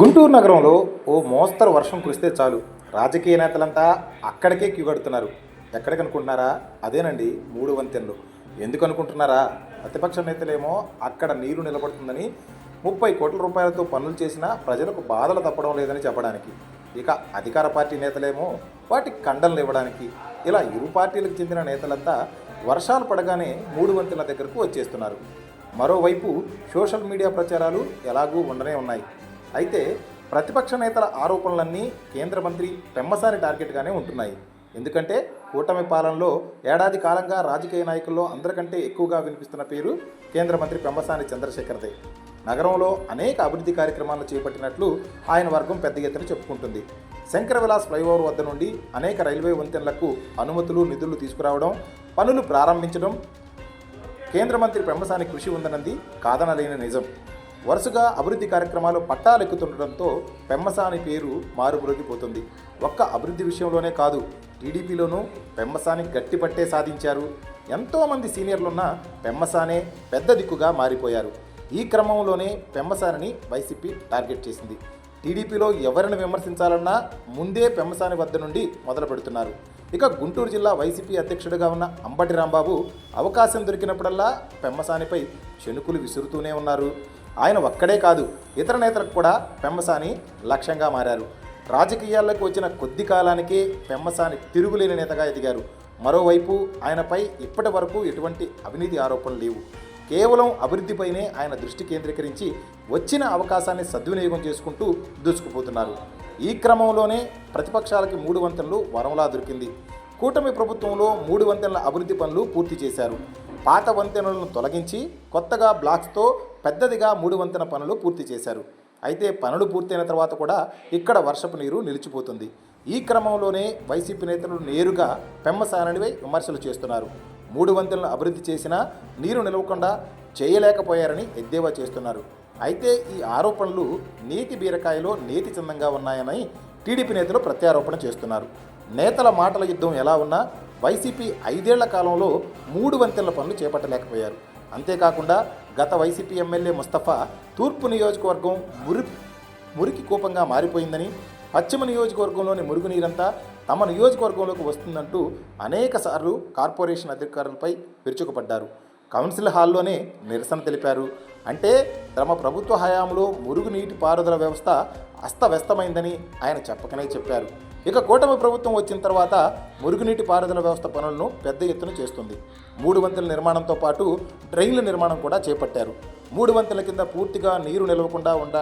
గుంటూరు నగరంలో ఓ మోస్తరు వర్షం కురిస్తే చాలు. రాజకీయ నేతలంతా అక్కడికే క్యూ కడుతున్నారు. ఎక్కడికి అనుకుంటున్నారా? అదేనండి మూడు వంతెనలు. ఎందుకు అనుకుంటున్నారా? ప్రతిపక్ష నేతలేమో అక్కడ నీరు నిలబడుతుందని ముప్పై కోట్ల రూపాయలతో పనులు చేసినా ప్రజలకు బాధలు తప్పడం లేదని చెప్పడానికి. ఇక అధికార పార్టీ నేతలేమో వాటికి కండలు ఇవ్వడానికి. ఇలా ఇరు పార్టీలకు చెందిన నేతలంతా వర్షాలు పడగానే మూడు వంతెనల దగ్గరకు వచ్చేస్తున్నారు. మరోవైపు సోషల్ మీడియా ప్రచారాలు ఎలాగూ ఉండనే ఉన్నాయి. అయితే ప్రతిపక్ష నేతల ఆరోపణలన్నీ కేంద్ర మంత్రి పెమ్మసాని టార్గెట్గానే ఉంటున్నాయి. ఎందుకంటే కూటమి పాలనలో ఏడాది కాలంగా రాజకీయ నాయకుల్లో అందరికంటే ఎక్కువగా వినిపిస్తున్న పేరు కేంద్ర మంత్రి పెమ్మసాని చంద్రశేఖర్దే. నగరంలో అనేక అభివృద్ధి కార్యక్రమాలను చేపట్టినట్లు ఆయన వర్గం పెద్ద ఎత్తున చెప్పుకుంటుంది. శంకర విలాస్ ఫ్లైఓవర్ వద్ద నుండి అనేక రైల్వే వంతెనలకు అనుమతులు నిధులు తీసుకురావడం పనులు ప్రారంభించడం కేంద్ర మంత్రి పెమ్మసాని కృషి ఉందన్నది కాదనలేని నిజం. వరుసగా అభివృద్ధి కార్యక్రమాలు పట్టాలెక్కుతుండటంతో పెమ్మసాని పేరు మారుమ్రోగిపోతుంది. ఒక్క అభివృద్ధి విషయంలోనే కాదు టీడీపీలోనూ పెమ్మసాని గట్టిపట్టే సాధించారు. ఎంతోమంది సీనియర్లున్న పెమ్మసానే పెద్ద దిక్కుగా మారిపోయారు. ఈ క్రమంలోనే పెమ్మసానిని వైసీపీ టార్గెట్ చేసింది. టీడీపీలో ఎవరిని విమర్శించాలన్నా ముందే పెమ్మసాని వద్ద నుండి మొదలు పెడుతున్నారు. ఇక గుంటూరు జిల్లా వైసీపీ అధ్యక్షుడిగా ఉన్న అంబటి రాంబాబు అవకాశం దొరికినప్పుడల్లా పెమ్మసానిపై చెనుకులు విసురుతూనే ఉన్నారు. ఆయన ఒక్కడే కాదు ఇతర నేతలకు కూడా పెమ్మసాని లక్ష్యంగా మారారు. రాజకీయాల్లోకి వచ్చిన కొద్ది కాలానికే పెమ్మసాని తిరుగులేని నేతగా ఎదిగారు. మరోవైపు ఆయనపై ఇప్పటి వరకు ఎటువంటి అవినీతి ఆరోపణలు లేవు. కేవలం అభివృద్ధిపైనే ఆయన దృష్టి కేంద్రీకరించి వచ్చిన అవకాశాన్ని సద్వినియోగం చేసుకుంటూ దూసుకుపోతున్నారు. ఈ క్రమంలోనే ప్రతిపక్షాలకి మూడు వంతెనలు వరంలా దొరికింది. కూటమి ప్రభుత్వంలో మూడు వంతెనల అభివృద్ధి పనులు పూర్తి చేశారు. పాత వంతెనలను తొలగించి కొత్తగా బ్లాక్స్తో పెద్దదిగా మూడు వంతెన పనులు పూర్తి చేశారు. అయితే పనులు పూర్తయిన తర్వాత కూడా ఇక్కడ వర్షపు నీరు నిలిచిపోతుంది. ఈ క్రమంలోనే వైసీపీ నేతలు నేరుగా పెమ్మసారనివై విమర్శలు చేస్తున్నారు. మూడు వంతెనలు అభివృద్ధి చేసినా నీరు నిలవకుండా చేయలేకపోయారని ఎద్దేవా చేస్తున్నారు. అయితే ఈ ఆరోపణలు నీతి బీరకాయలో నీతి చందంగా ఉన్నాయని టీడీపీ నేతలు ప్రత్యారోపణ చేస్తున్నారు. నేతల మాటల యుద్ధం ఎలా ఉన్నా వైసీపీ ఐదేళ్ళ కాలంలో మూడు వంతెనల పనులు చేపట్టలేకపోయారు. అంతేకాకుండా గత వైసీపీ ఎమ్మెల్యే ముస్తఫా తూర్పు నియోజకవర్గం మురి మురికి కూపంగా మారిపోయిందని పశ్చిమ నియోజకవర్గంలోని మురుగునీరంతా తమ నియోజకవర్గంలోకి వస్తుందంటూ అనేక సార్లు కార్పొరేషన్ అధికారులపై విరుచుకుపడ్డారు. కౌన్సిల్ హాల్లోనే నిరసన తెలిపారు. అంటే తమ ప్రభుత్వ హయాంలో మురుగునీటి పారుదల వ్యవస్థ అస్తవ్యస్తమైందని ఆయన చెప్పకనే చెప్పారు. ఇక కూటమి ప్రభుత్వం వచ్చిన తర్వాత మురుగునీటి పారుదల వ్యవస్థ పనులను పెద్ద ఎత్తున చేస్తుంది. మూడు వంతెల నిర్మాణంతో పాటు డ్రైన్ల నిర్మాణం కూడా చేపట్టారు. మూడు వంతెల కింద పూర్తిగా నీరు నిలవకుండా ఉండ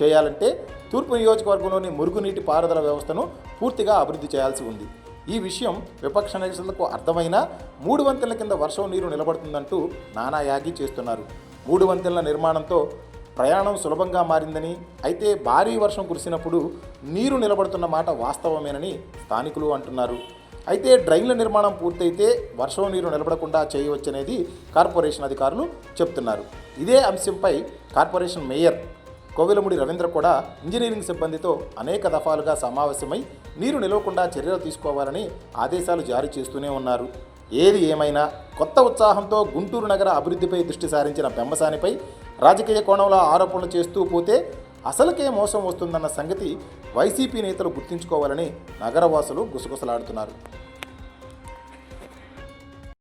చేయాలంటే తూర్పు నియోజకవర్గంలోని మురుగునీటి పారుదల వ్యవస్థను పూర్తిగా అభివృద్ధి చేయాల్సి ఉంది. ఈ విషయం విపక్ష నేతలకు అర్థమైనా మూడు వంతెల కింద వర్షం నీరు నిలబడుతుందంటూ నానా యాగి చేస్తున్నారు. మూడు వంతెల నిర్మాణంతో ప్రయాణం సులభంగా మారిందని అయితే భారీ వర్షం కురిసినప్పుడు నీరు నిలబడుతున్న మాట వాస్తవమేనని స్థానికులు అంటున్నారు. అయితే డ్రైన్ల నిర్మాణం పూర్తయితే వర్షం నీరు నిలబడకుండా చేయవచ్చనేది కార్పొరేషన్ అధికారులు చెప్తున్నారు. ఇదే అంశంపై కార్పొరేషన్ మేయర్ కోవెలముడి రవీంద్ర కూడా ఇంజనీరింగ్ సిబ్బందితో అనేక దఫాలుగా సమావేశమై నీరు నిలవకుండా చర్యలు తీసుకోవాలని ఆదేశాలు జారీ చేస్తూనే ఉన్నారు. ఏది ఏమైనా కొత్త ఉత్సాహంతో గుంటూరు నగర అభివృద్ధిపై దృష్టి సారించిన బెంబసానిపై రాజకీయ కోణంలో ఆరోపణలు చేస్తూ పోతే అసలుకే మోసం వస్తుందన్న సంగతి వైసీపీ నేతలు గుర్తుంచుకోవాలని నగరవాసులు గుసగుసలాడుతున్నారు.